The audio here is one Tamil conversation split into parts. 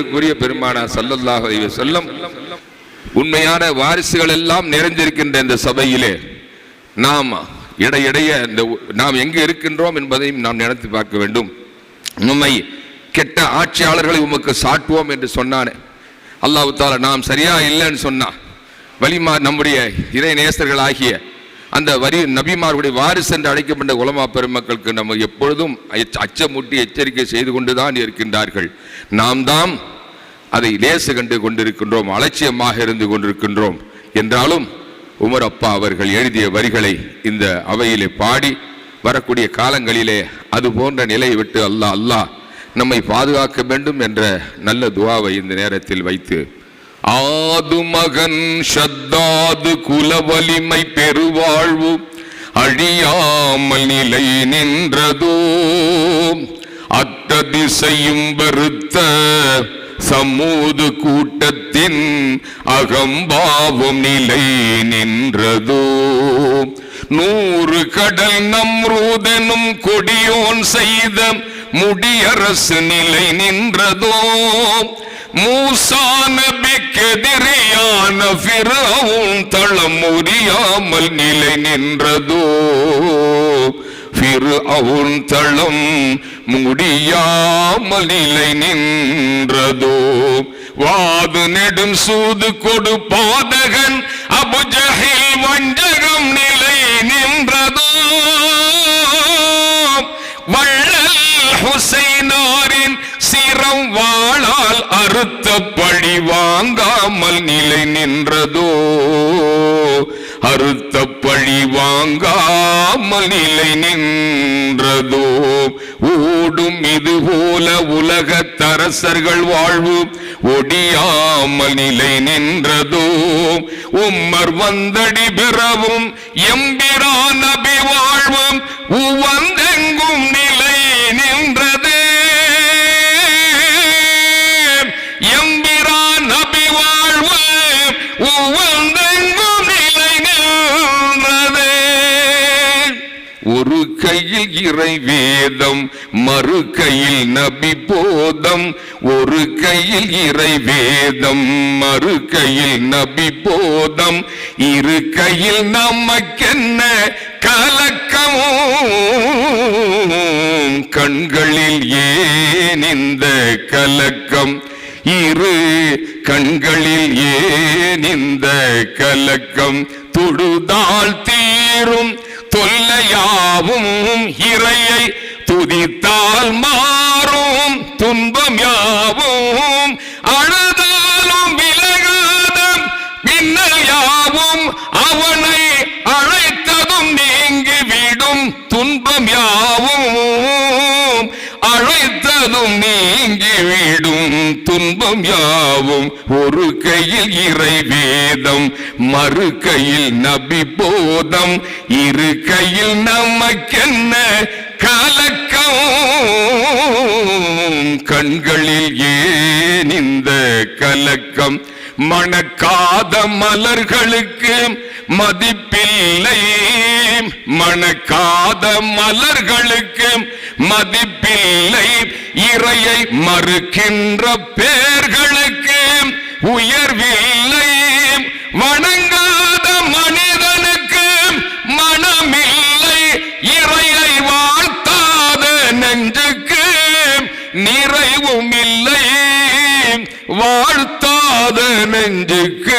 புகழுக்குரிய பெருமானா சல்லல்லாஹு அலைஹி உண்மையான வாரிசுகள் எல்லாம் நிறைந்திருக்கின்ற இந்த சபையிலே நாம் இடையிடையே இந்த நாம் எங்கு இருக்கின்றோம் என்பதையும் நாம் நினைத்து பார்க்க வேண்டும். உண்மை கெட்ட ஆட்சியாளர்களை உமக்கு சாட்டுவோம் என்று சொன்னானே. அல்லாஹு தால நாம் சரியா இல்லைன்னு சொன்னா வலிமா நம்முடைய இறை நேசர்கள் ஆகிய அந்த வரி நபிமார்களுடைய வாரிசு என்று அழைக்கப்பட்ட உலமா பெருமக்களுக்கு நம்ம எப்பொழுதும் அச்சமூட்டி எச்சரிக்கை செய்து கொண்டுதான் இருக்கின்றார்கள். நாம் தான் அதை லேசு கண்டு கொண்டிருக்கின்றோம் அலட்சியமாக இருந்து கொண்டிருக்கின்றோம். என்றாலும் உமர் அப்பா அவர்கள் எழுதிய வரிகளை இந்த அவையிலே பாடி வரக்கூடிய காலங்களிலே அது போன்ற நிலையை விட்டு அல்லாஹ் அல்லாஹ் நம்மை பாதுகாக்க வேண்டும் என்ற நல்ல துவாவை இந்த நேரத்தில் வைத்து ஆது மகன் ஷத்தாது குல வலிமை பெருவாழ்வு அழியாமல் நிலை நின்றதோ அத்ததிசையும் வருத்த சமூது கூட்டத்தின் அகம்பாவம் நிலை நின்றதோ. நூறு கடல் நம்ரூதனும் கொடியோன் செய்த முடியரசு நிலை நின்றதோ. மூசா நபிக்கெதிரியான ஃபிரவுன் தளம் முறியாமல் நிலை நின்றதோ. ஃபிரவுன் தளம் முடியாமல் நிலை நின்றதோ. வாது நெடும் சூது கொடு பாதகன் அபுஜகில் வஞ்சகம் நிலை நின்றதோ. வள்ளல் ஹுசைனாரின் சிரம் வாழால் அறுத்த பழி வாங்காமல் நிலை நின்றதோ. அறுத்த பழி வாங்காமலிலை நின்றதோ? ஓடும் இது போல உலக தரசர்கள் வாழ்வு ஒடியாமல் நிலை நின்றதோ? உம்மர் வந்தடி பெறவும் எம்பிரான் அபி வாழ்வும் ஒரு கையில் இறை வேதம் மறு கையில் நபி போதம். ஒரு கையில் இறை வேதம் மறு கையில் நபி போதம். இரு கையில் நமக்கென்ன கலக்கமும்? கண்களில் ஏன் இந்த கலக்கம்? இரு கண்களில் ஏன் இந்த கலக்கம்? தொடுதால் தீரும் தொல்லையாவும் இறையை துதித்தால் மாறும். துன்பம் யாவும் அழுதாலும் விலகாத மின்னல் யாவும் அவனை அழைத்ததும் நீங்கிவிடும் துன்பம் யாவும் அழைத்ததும் நீ துன்பம் யாவும் ஒரு கையில் இறை வேதம் மறு கையில் நபி போதம். இரு கையில் நமக்கென்ன கலக்கம்? கண்களில் ஏன் இந்த கலக்கம்? மணக்காத மலர்களுக்கு மதிப்பில்லை. மணக்காத மலர்களுக்கு மதிப்பில்லை. இறையை மறுக்கின்ற பேர் உயர்வில்லை. வணங்காத மனிதனுக்கு மனமில்லை. இறையை வாழ்த்தாத நெஞ்சுக்கு நிறைவும் இல்லை. வாழ்த்தாத நெஞ்சுக்கு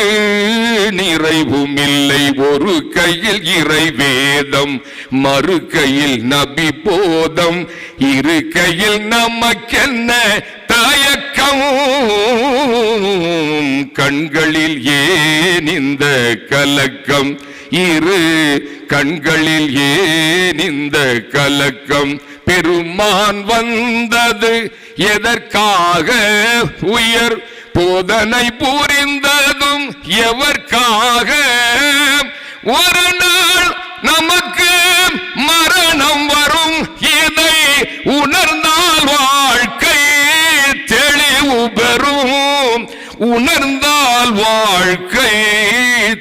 நிறைவும் இல்லை. ஒரு கையில் இறை வேதம் மறு கையில் நபி போதம். இரு கையில் நமக்கென்ன தயக்கம் கண்களில் ஏன் இந்த கலக்கம்? இரு கண்களில் ஏன் இந்த கலக்கம்? பெருமான் வந்தது எதற்காக உயர்? போதனை புரிந்ததும் எவர்க்காக? ஒரு நாள் நமக்கு மரணம் வரும். இதை உணர்ந்த உணர்ந்தால் வாழ்க்கை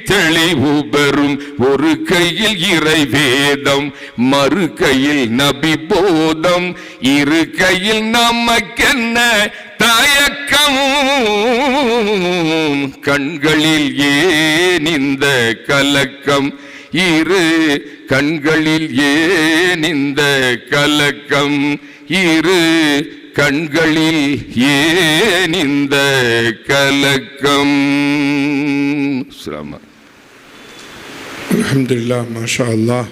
தெளிவு பெறும். ஒரு கையில் இறை வேதம் மறு கையில் நபி போதம். இரு கையில் நமக்கென்ன தயக்கமும். கண்களில் ஏன் இந்த கலக்கம்? இரு கண்களில் ஏன் இந்த கலக்கம்? இரு கண்களில் ஏன் இந்த கலக்கம் சிரமம் الحمد لله ما شاء الله